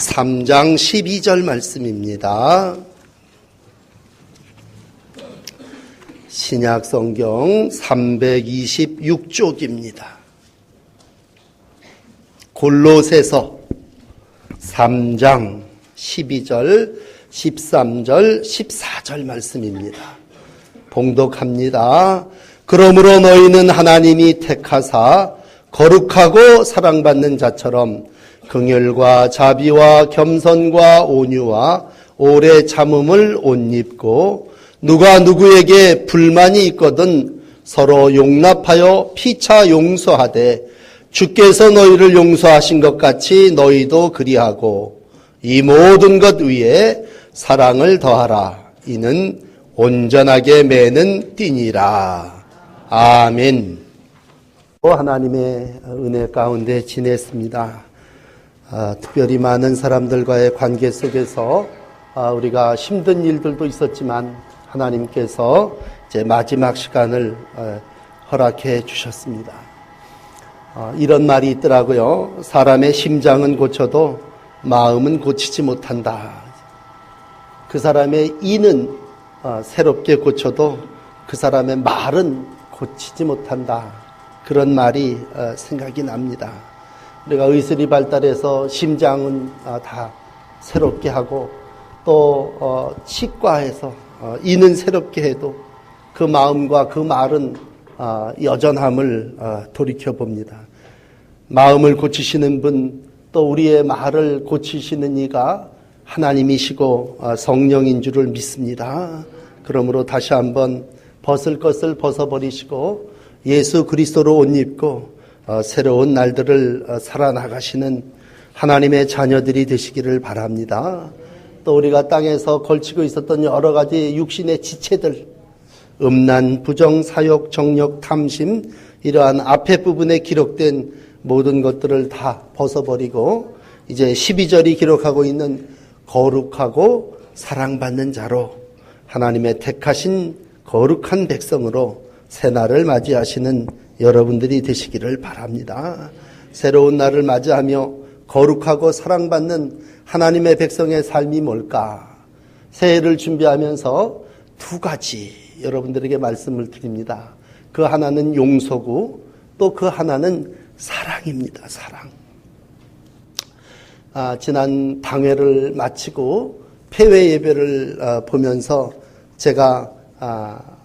3장 12절 말씀입니다. 신약 성경 326쪽입니다. 골로새서 3장 12절, 13절, 14절 말씀입니다. 봉독합니다. 그러므로 너희는 하나님이 택하사 거룩하고 사랑받는 자처럼 긍휼과 자비와 겸손과 온유와 오래 참음을 옷 입고 누가 누구에게 불만이 있거든 서로 용납하여 피차 용서하되 주께서 너희를 용서하신 것 같이 너희도 그리하고 이 모든 것 위에 사랑을 더하라. 이는 온전하게 매는 띠니라. 아멘. 하나님의 은혜 가운데 지냈습니다. 아, 특별히 많은 사람들과의 관계 속에서 아, 우리가 힘든 일들도 있었지만 하나님께서 이제 마지막 시간을 아, 허락해 주셨습니다. 아, 이런 말이 있더라고요. 사람의 심장은 고쳐도 마음은 고치지 못한다. 그 사람의 이는 아, 새롭게 고쳐도 그 사람의 말은 고치지 못한다. 그런 말이 아, 생각이 납니다. 우리가 의술이 발달해서 심장은 다 새롭게 하고 또 어, 치과에서 어, 이는 새롭게 해도 그 마음과 그 말은 어, 여전함을 돌이켜 봅니다. 마음을 고치시는 분, 또 우리의 말을 고치시는 이가 하나님이시고 성령인 줄을 믿습니다. 그러므로 다시 한번 벗을 것을 벗어버리시고 예수 그리스도로 옷 입고 어, 새로운 날들을 어, 살아나가시는 하나님의 자녀들이 되시기를 바랍니다. 또 우리가 땅에서 걸치고 있었던 여러 가지 육신의 지체들, 음란, 부정, 사욕, 정력, 탐심, 이러한 앞에 부분에 기록된 모든 것들을 다 벗어버리고 이제 12절이 기록하고 있는 거룩하고 사랑받는 자로 하나님의 택하신 거룩한 백성으로 새날을 맞이하시는 여러분들이 되시기를 바랍니다. 새로운 날을 맞이하며 거룩하고 사랑받는 하나님의 백성의 삶이 뭘까? 새해를 준비하면서 두 가지 여러분들에게 말씀을 드립니다. 그 하나는 용서고 또 그 하나는 사랑입니다. 사랑. 아, 지난 당회를 마치고 폐회 예배를 아, 보면서 제가 아,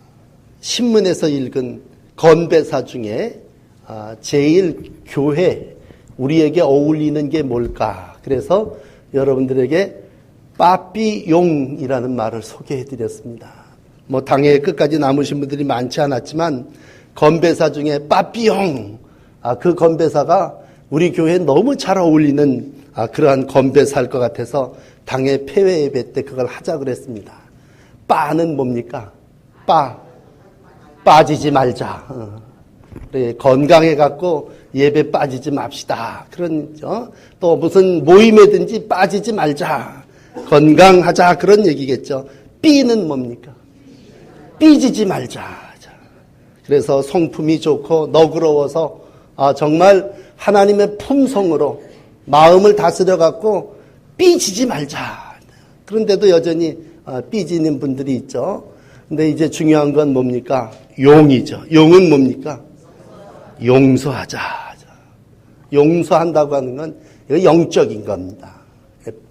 신문에서 읽은 건배사 중에 아, 제일 교회 우리에게 어울리는 게 뭘까? 그래서 여러분들에게 빠삐용이라는 말을 소개해 드렸습니다. 뭐 당에 끝까지 남으신 분들이 많지 않았지만 건배사 중에 빠삐용 아, 그 건배사가 우리 교회에 너무 잘 어울리는 아, 그러한 건배사일 것 같아서 당의 폐회 예배 때 그걸 하자 그랬습니다. 빠는 뭡니까? 빠 빠지지 말자. 어. 건강해 갖고 예배 빠지지 맙시다. 그런 어? 또 무슨 모임에든지 빠지지 말자. 건강하자 그런 얘기겠죠. 삐는 뭡니까? 삐지지 말자. 그래서 성품이 좋고 너그러워서 아, 정말 하나님의 품성으로 마음을 다스려 갖고 삐지지 말자. 그런데도 여전히 아, 삐지는 분들이 있죠. 근데 이제 중요한 건 뭡니까? 용이죠. 용은 뭡니까? 용서하자. 용서한다고 하는 건 영적인 겁니다.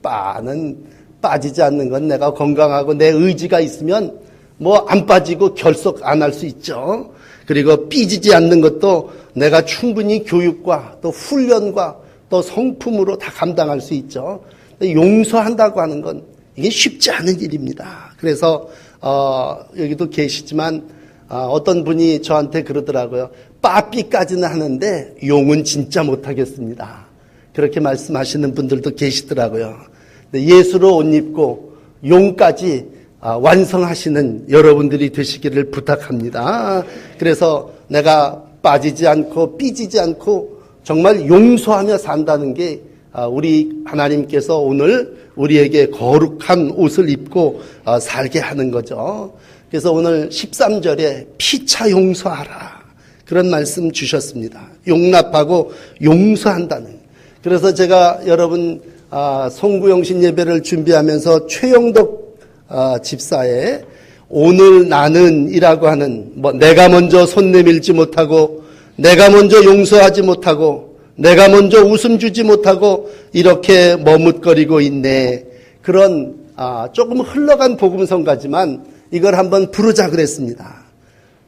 빠는 빠지지 않는 건 내가 건강하고 내 의지가 있으면 뭐 안 빠지고 결속 안할 수 있죠. 그리고 삐지지 않는 것도 내가 충분히 교육과 또 훈련과 또 성품으로 다 감당할 수 있죠. 용서한다고 하는 건 이게 쉽지 않은 일입니다. 그래서 어, 여기도 계시지만 어, 떤 분이 저한테 그러더라고요. 빠삐까지는 하는데 용은 진짜 못하겠습니다. 그렇게 말씀하시는 분들도 계시더라고요. 예수로 옷 입고 용까지 아, 완성하시는 여러분들이 되시기를 부탁합니다. 그래서 내가 빠지지 않고 삐지지 않고 정말 용서하며 산다는 게 아, 우리 하나님께서 오늘 우리에게 거룩한 옷을 입고 어, 살게 하는 거죠. 그래서 오늘 13절에 피차 용서하라. 그런 말씀 주셨습니다. 용납하고 용서한다는. 그래서 제가 여러분 아, 송구영신 예배를 준비하면서 최영덕 아, 집사의 오늘 나는이라고 하는 뭐 내가 먼저 손 내밀지 못하고 내가 먼저 용서하지 못하고 내가 먼저 웃음 주지 못하고 이렇게 머뭇거리고 있네. 그런 아, 조금 흘러간 복음성가지만 이걸 한번 부르자 그랬습니다.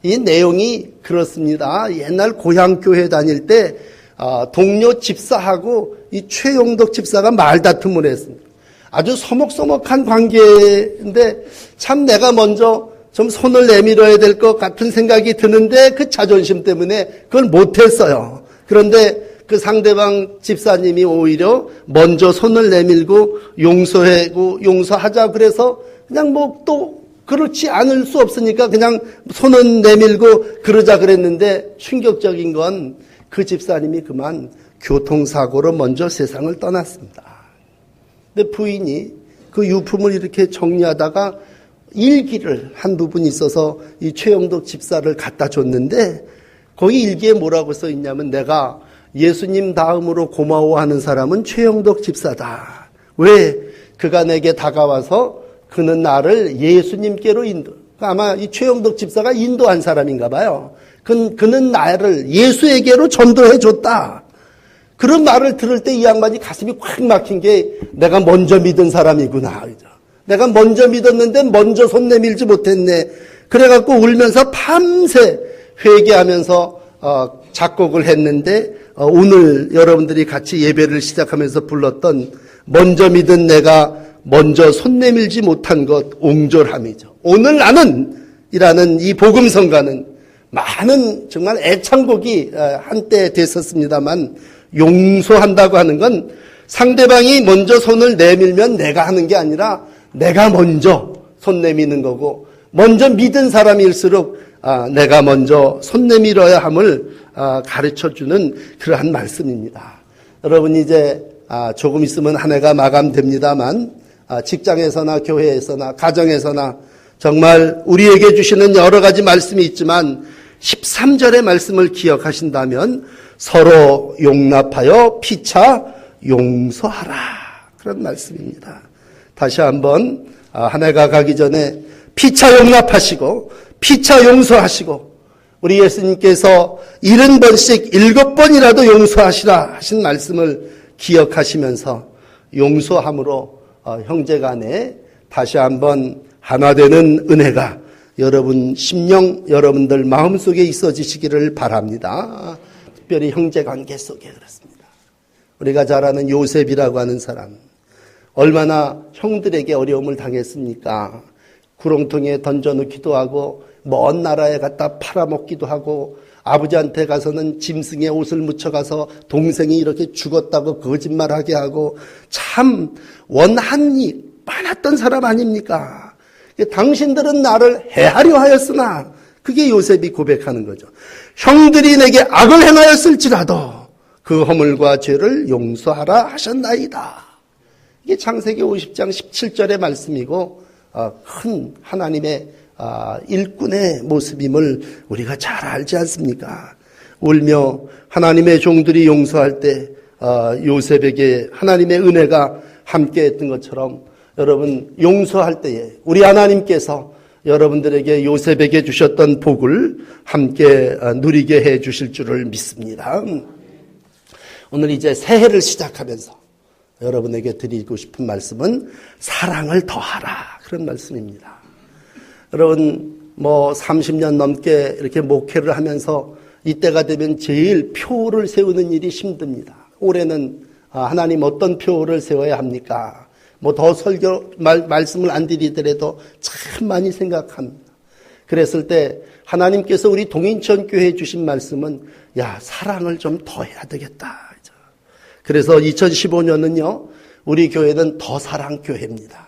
이 내용이 그렇습니다. 옛날 고향 교회 다닐 때 아, 동료 집사하고 이 최용덕 집사가 말다툼을 했습니다. 아주 서먹서먹한 관계인데 참 내가 먼저 좀 손을 내밀어야 될 것 같은 생각이 드는데 그 자존심 때문에 그걸 못했어요. 그런데 그 상대방 집사님이 오히려 먼저 손을 내밀고 용서하고 용서하자 그래서 그냥 뭐 또 그렇지 않을 수 없으니까 그냥 손은 내밀고 그러자 그랬는데 충격적인 건 그 집사님이 그만 교통사고로 먼저 세상을 떠났습니다. 근데 부인이 그 유품을 이렇게 정리하다가 일기를 한 부분이 있어서 이 최영덕 집사를 갖다 줬는데 거기 일기에 뭐라고 써 있냐면 내가 예수님 다음으로 고마워하는 사람은 최영덕 집사다. 왜? 그가 내게 다가와서 그는 나를 예수님께로 인도. 아마 이 최영덕 집사가 인도한 사람인가 봐요. 그, 그는 나를 예수에게로 전도해 줬다. 그런 말을 들을 때 이 양반이 가슴이 확 막힌 게 내가 먼저 믿은 사람이구나. 내가 먼저 믿었는데 먼저 손 내밀지 못했네. 그래갖고 울면서 밤새 회개하면서 어, 작곡을 했는데 어, 오늘 여러분들이 같이 예배를 시작하면서 불렀던 먼저 믿은 내가 먼저 손 내밀지 못한 것 옹졸함이죠. 오늘 나는 이라는 이 복음성가는 많은 정말 애창곡이 어, 한때 됐었습니다만 용서한다고 하는 건 상대방이 먼저 손을 내밀면 내가 하는 게 아니라 내가 먼저 손 내미는 거고 먼저 믿은 사람일수록 아, 내가 먼저 손 내밀어야 함을 아, 가르쳐 주는 그러한 말씀입니다. 여러분 이제 아, 조금 있으면 한 해가 마감됩니다만 직장에서나 교회에서나 가정에서나 정말 우리에게 주시는 여러 가지 말씀이 있지만 13절의 말씀을 기억하신다면 서로 용납하여 피차 용서하라. 그런 말씀입니다. 다시 한번 한 해가 가기 전에 피차 용납하시고 피차 용서하시고 우리 예수님께서 일흔 번씩 일곱 번이라도 용서하시라 하신 말씀을 기억하시면서 용서함으로 어, 형제 간에 다시 한번 하나 되는 은혜가 여러분 심령 여러분들 마음속에 있어지시기를 바랍니다. 특별히 형제 관계 속에 그렇습니다. 우리가 잘 아는 요셉이라고 하는 사람 얼마나 형들에게 어려움을 당했습니까? 구렁텅이에 던져놓기도 하고 먼 나라에 갖다 팔아먹기도 하고 아버지한테 가서는 짐승의 옷을 묻혀가서 동생이 이렇게 죽었다고 거짓말하게 하고 참 원한이 많았던 사람 아닙니까? 당신들은 나를 해하려 하였으나 그게 요셉이 고백하는 거죠. 형들이 내게 악을 행하였을지라도 그 허물과 죄를 용서하라 하셨나이다. 이게 창세기 50장 17절의 말씀이고 어, 큰 하나님의 아, 일꾼의 모습임을 우리가 잘 알지 않습니까? 울며 하나님의 종들이 용서할 때 아, 요셉에게 하나님의 은혜가 함께 했던 것처럼 여러분 용서할 때에 우리 하나님께서 여러분들에게 요셉에게 주셨던 복을 함께 아, 누리게 해 주실 줄을 믿습니다. 오늘 이제 새해를 시작하면서 여러분에게 드리고 싶은 말씀은 사랑을 더하라 그런 말씀입니다. 여러분 뭐 30년 넘게 이렇게 목회를 하면서 이때가 되면 제일 표를 세우는 일이 힘듭니다. 올해는 아, 하나님 어떤 표를 세워야 합니까? 뭐 더 설교 말, 말씀을 안 드리더라도 참 많이 생각합니다. 그랬을 때 하나님께서 우리 동인천 교회에 주신 말씀은 야 사랑을 좀 더 해야 되겠다. 그래서 2015년은요 우리 교회는 더 사랑 교회입니다.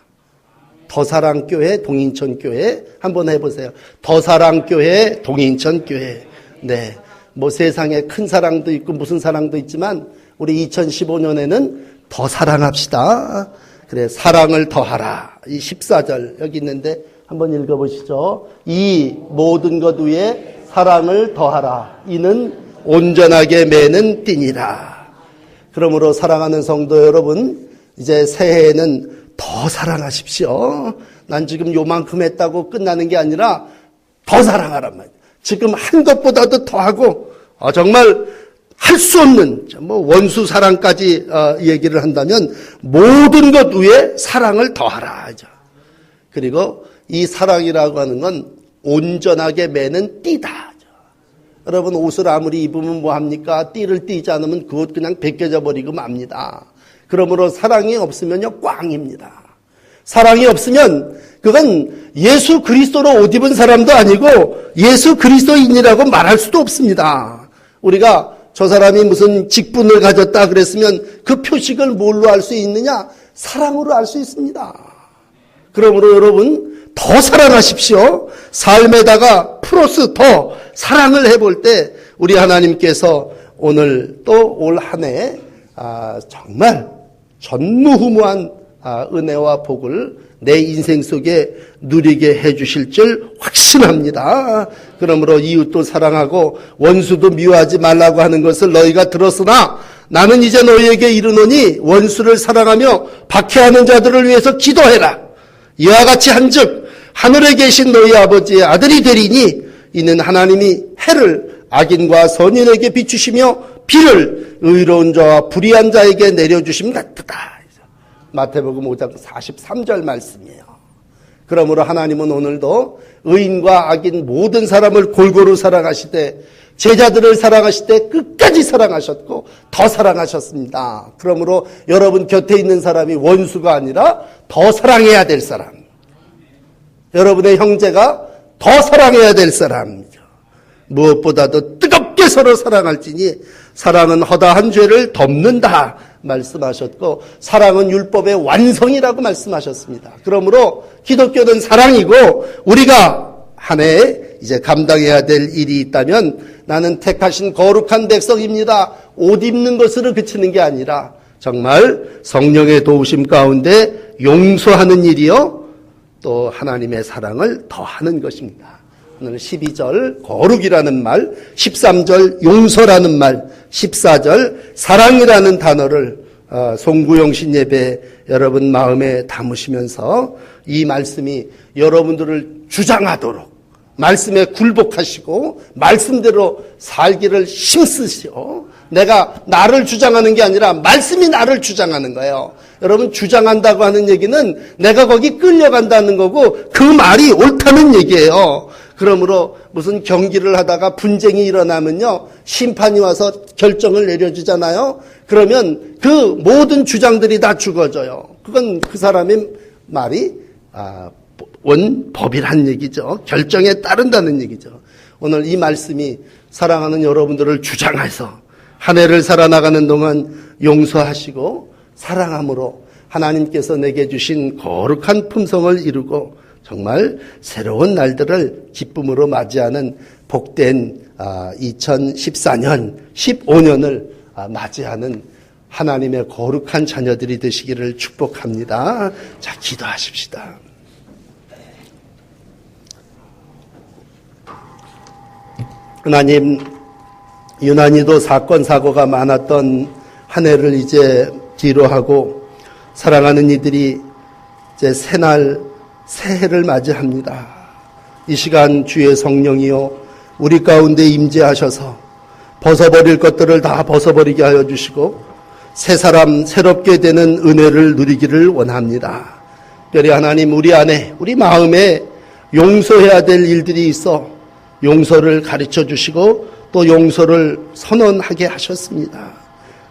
더사랑교회, 동인천교회 한번 해보세요. 더사랑교회, 동인천교회. 네. 뭐 세상에 큰 사랑도 있고 무슨 사랑도 있지만 우리 2015년에는 더 사랑합시다. 그래, 사랑을 더하라. 이 14절 여기 있는데 한번 읽어보시죠. 이 모든 것 위에 사랑을 더하라. 이는 온전하게 매는 띠니라. 그러므로 사랑하는 성도 여러분, 이제 새해에는 더 사랑하십시오. 난 지금 요만큼 했다고 끝나는 게 아니라 더 사랑하란 말이에요. 지금 한 것보다도 더 하고 어, 정말 할 수 없는 뭐 원수 사랑까지 어, 얘기를 한다면 모든 것 위에 사랑을 더하라. 그리고 이 사랑이라고 하는 건 온전하게 매는 띠다. 여러분 옷을 아무리 입으면 뭐 합니까? 띠를 띠지 않으면 그옷 그냥 벗겨져 버리고 맙니다. 그러므로 사랑이 없으면요 꽝입니다. 사랑이 없으면 그건 예수 그리스도로 옷 입은 사람도 아니고 예수 그리스도인이라고 말할 수도 없습니다. 우리가 저 사람이 무슨 직분을 가졌다 그랬으면 그 표식을 뭘로 알 수 있느냐? 사랑으로 알 수 있습니다. 그러므로 여러분 더 사랑하십시오. 삶에다가 플러스 더 사랑을 해볼 때 우리 하나님께서 오늘 또 올 한해 아, 정말 전무후무한 아, 은혜와 복을 내 인생 속에 누리게 해주실 줄 확신합니다. 그러므로 이웃도 사랑하고 원수도 미워하지 말라고 하는 것을 너희가 들었으나 나는 이제 너희에게 이르노니 원수를 사랑하며 박해하는 자들을 위해서 기도해라. 이와 같이 한즉 하늘에 계신 너희 아버지의 아들이 되리니 이는 하나님이 해를 악인과 선인에게 비추시며 비를 의로운 자와 불의한 자에게 내려주심 같다. 마태복음 5장 43절 말씀이에요. 그러므로 하나님은 오늘도 의인과 악인 모든 사람을 골고루 사랑하시되 제자들을 사랑하실 때 끝까지 사랑하셨고 더 사랑하셨습니다. 그러므로 여러분 곁에 있는 사람이 원수가 아니라 더 사랑해야 될 사람. 여러분의 형제가 더 사랑해야 될 사람이죠. 무엇보다도 뜨겁게 서로 사랑할지니 사랑은 허다한 죄를 덮는다 말씀하셨고 사랑은 율법의 완성이라고 말씀하셨습니다. 그러므로 기독교는 사랑이고 우리가 한 해에 이제 감당해야 될 일이 있다면 나는 택하신 거룩한 백성입니다. 옷 입는 것으로 그치는 게 아니라 정말 성령의 도우심 가운데 용서하는 일이요. 또 하나님의 사랑을 더하는 것입니다. 오늘 12절 거룩이라는 말, 13절 용서라는 말, 14절 사랑이라는 단어를 어, 송구영신 예배 여러분 마음에 담으시면서 이 말씀이 여러분들을 주장하도록 말씀에 굴복하시고 말씀대로 살기를 힘쓰시오. 내가 나를 주장하는 게 아니라 말씀이 나를 주장하는 거예요. 여러분 주장한다고 하는 얘기는 내가 거기 끌려간다는 거고 그 말이 옳다는 얘기예요. 그러므로 무슨 경기를 하다가 분쟁이 일어나면요 심판이 와서 결정을 내려주잖아요. 그러면 그 모든 주장들이 다 죽어져요. 그건 그 사람의 말이 아, 원법이란 얘기죠. 결정에 따른다는 얘기죠. 오늘 이 말씀이 사랑하는 여러분들을 주장해서 한 해를 살아나가는 동안 용서하시고 사랑함으로 하나님께서 내게 주신 거룩한 품성을 이루고 정말 새로운 날들을 기쁨으로 맞이하는 복된 2014년, 아, 15년을 아, 맞이하는 하나님의 거룩한 자녀들이 되시기를 축복합니다. 자, 기도하십시다. 하나님, 유난히도 사건, 사고가 많았던 한 해를 이제 뒤로 하고 사랑하는 이들이 이제 새날, 새해를 맞이합니다. 이 시간 주의 성령이요. 우리 가운데 임재하셔서 벗어버릴 것들을 다 벗어버리게 하여 주시고 새 사람 새롭게 되는 은혜를 누리기를 원합니다. 특별히 하나님 우리 안에 우리 마음에 용서해야 될 일들이 있어 용서를 가르쳐 주시고 또 용서를 선언하게 하셨습니다.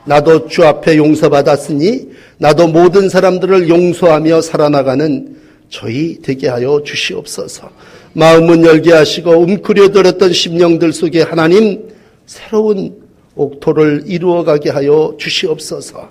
나도 주 앞에 용서받았으니 나도 모든 사람들을 용서하며 살아나가는 저희 되게 하여 주시옵소서. 마음은 열게 하시고 움크려들었던 심령들 속에 하나님 새로운 옥토를 이루어가게 하여 주시옵소서.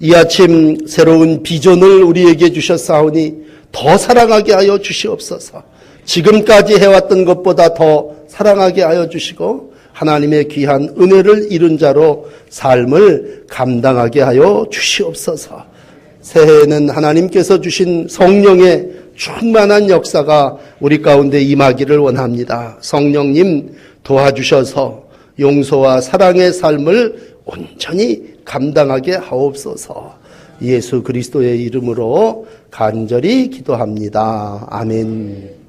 이 아침 새로운 비전을 우리에게 주셨사오니 더 사랑하게 하여 주시옵소서. 지금까지 해왔던 것보다 더 사랑하게 하여 주시고 하나님의 귀한 은혜를 이룬 자로 삶을 감당하게 하여 주시옵소서. 새해에는 하나님께서 주신 성령의 충만한 역사가 우리 가운데 임하기를 원합니다. 성령님 도와주셔서 용서와 사랑의 삶을 온전히 감당하게 하옵소서. 예수 그리스도의 이름으로 간절히 기도합니다. 아멘.